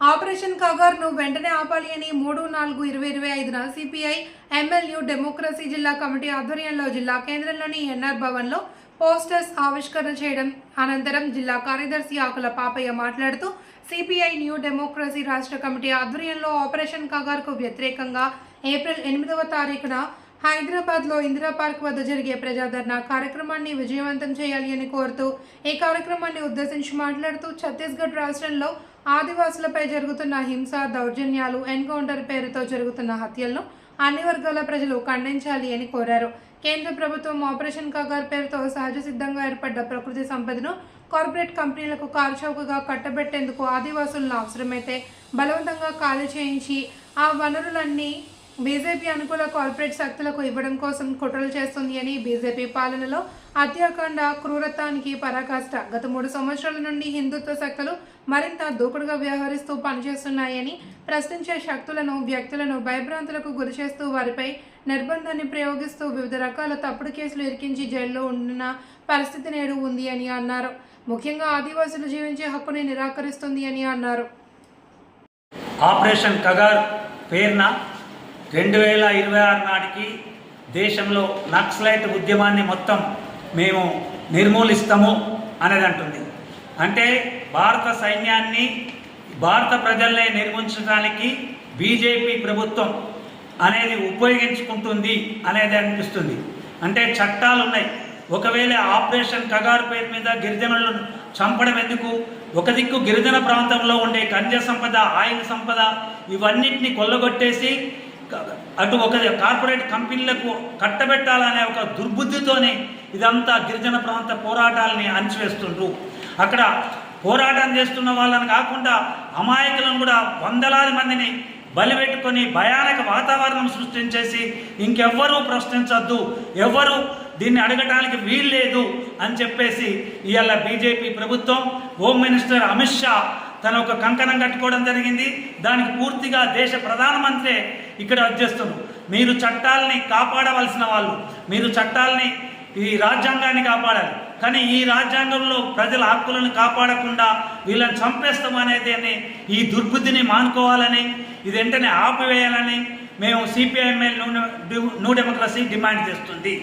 Operation కగార్ను వెంటనే ఆపాలి అని మూడు నాలుగు ఇరవై ఇరవై ఐదున సిపిఐ ఎమ్మెల్యూ డెమోక్రసీ జిల్లా కమిటీ ఆధ్వర్యంలో జిల్లా కేంద్రంలోని ఎన్ఆర్ భవన్లో పోస్టర్స్ ఆవిష్కరణ చేయడం అనంతరం జిల్లా కార్యదర్శి ఆకుల పాపయ్య మాట్లాడుతూ సిపిఐ న్యూ డెమోక్రసీ రాష్ట్ర కమిటీ ఆధ్వర్యంలో ఆపరేషన్ కగార్కు వ్యతిరేకంగా ఏప్రిల్ ఎనిమిదవ తారీఖున హైదరాబాద్లో ఇందిరా పార్క్ వద్ద జరిగే ప్రజాదరణ కార్యక్రమాన్ని విజయవంతం చేయాలి అని కోరుతూ ఈ కార్యక్రమాన్ని ఉద్దేశించి మాట్లాడుతూ ఛత్తీస్గఢ్ రాష్ట్రంలో ఆదివాసులపై జరుగుతున్న హింస దౌర్జన్యాలు ఎన్కౌంటర్ పేరుతో జరుగుతున్న హత్యలను అన్ని వర్గాల ప్రజలు ఖండించాలి అని కోరారు. కేంద్ర ప్రభుత్వం ఆపరేషన్ కగార్ పేరుతో సహజ సిద్ధంగా ఏర్పడ్డ ప్రకృతి సంపదను కార్పొరేట్ కంపెనీలకు కారుచౌకగా కట్టబెట్టేందుకు ఆదివాసులను అవసరమైతే బలవంతంగా ఖాళీ చేయించి ఆ వనరులన్నీ బీజేపీ అనుకూల కార్పొరేట్ శక్తులకు ఇవ్వడం కోసం కుట్రలు చేస్తుంది అని బీజేపీ పాలనలో హత్యాకాండ క్రూరత్వానికి పరాకాష్ట. గత మూడు సంవత్సరాల నుండి హిందుత్వ శక్తులు మరింత దూకుడుగా వ్యవహరిస్తూ పనిచేస్తున్నాయని ప్రశ్నించే శక్తులను వ్యక్తులను భయభ్రాంతులకు గురిచేస్తూ వారిపై నిర్బంధాన్ని ప్రయోగిస్తూ వివిధ రకాల తప్పుడు కేసులు ఇరికించి జైల్లో ఉన్న పరిస్థితి నేడు ఉంది అని అన్నారు. ముఖ్యంగా ఆదివాసులు జీవించే హక్కుని నిరాకరిస్తుంది అని అన్నారు. ఆపరేషన్ కగార్ పేరున రెండు వేల ఇరవై ఆరు నాటికి దేశంలో నక్సలైట్ ఉద్యమాన్ని మొత్తం మేము నిర్మూలిస్తాము అనేది అంటుంది. అంటే భారత సైన్యాన్ని భారత ప్రజల్ని నిర్మించడానికి బీజేపీ ప్రభుత్వం అనేది ఉపయోగించుకుంటుంది అనేది అనిపిస్తుంది. అంటే చట్టాలు ఉన్నాయి ఒకవేళ ఆపరేషన్ కగారు పేరు మీద గిరిజనులను చంపడం ఎందుకు? ఒక దిక్కు గిరిజన ప్రాంతంలో ఉండే ఖనిజ సంపద ఆయిల్ సంపద ఇవన్నిటిని కొల్లగొట్టేసి అటు ఒక కార్పొరేట్ కంపెనీలకు కట్టబెట్టాలనే ఒక దుర్బుద్ధితోనే ఇదంతా గిరిజన ప్రాంత పోరాటాలని అణచివేస్తుండ్రు. అక్కడ పోరాటం చేస్తున్న వాళ్ళని కాకుండా అమాయకులను కూడా వందలాది మందిని బలిపెట్టుకొని భయానక వాతావరణం సృష్టించేసి ఇంకెవ్వరూ ప్రశ్నించొద్దు ఎవ్వరూ దీన్ని అడగటానికి వీల్లేదు అని చెప్పేసి ఇవాళ బీజేపీ ప్రభుత్వం. హోమ్ మినిస్టర్ అమిత్ షా తన ఒక కంకణం కట్టుకోవడం జరిగింది. దానికి పూర్తిగా దేశ ప్రధానమంత్రి ఇక్కడ వచ్చేస్తున్నారు మీరు చట్టాలని కాపాడవలసిన వాళ్ళు. మీరు చట్టాలని ఈ రాజ్యాంగాన్ని కాపాడాలి. కానీ ఈ రాజ్యాంగంలో ప్రజల హక్కులను కాపాడకుండా వీళ్ళని చంపేస్తాం అనేది అని ఈ దుర్బుద్ధిని మానుకోవాలని ఇది వెంటనే ఆపివేయాలని మేము సిపిఐఎంఎల్ న్యూ డెమోక్రసీ డిమాండ్ చేస్తుంది.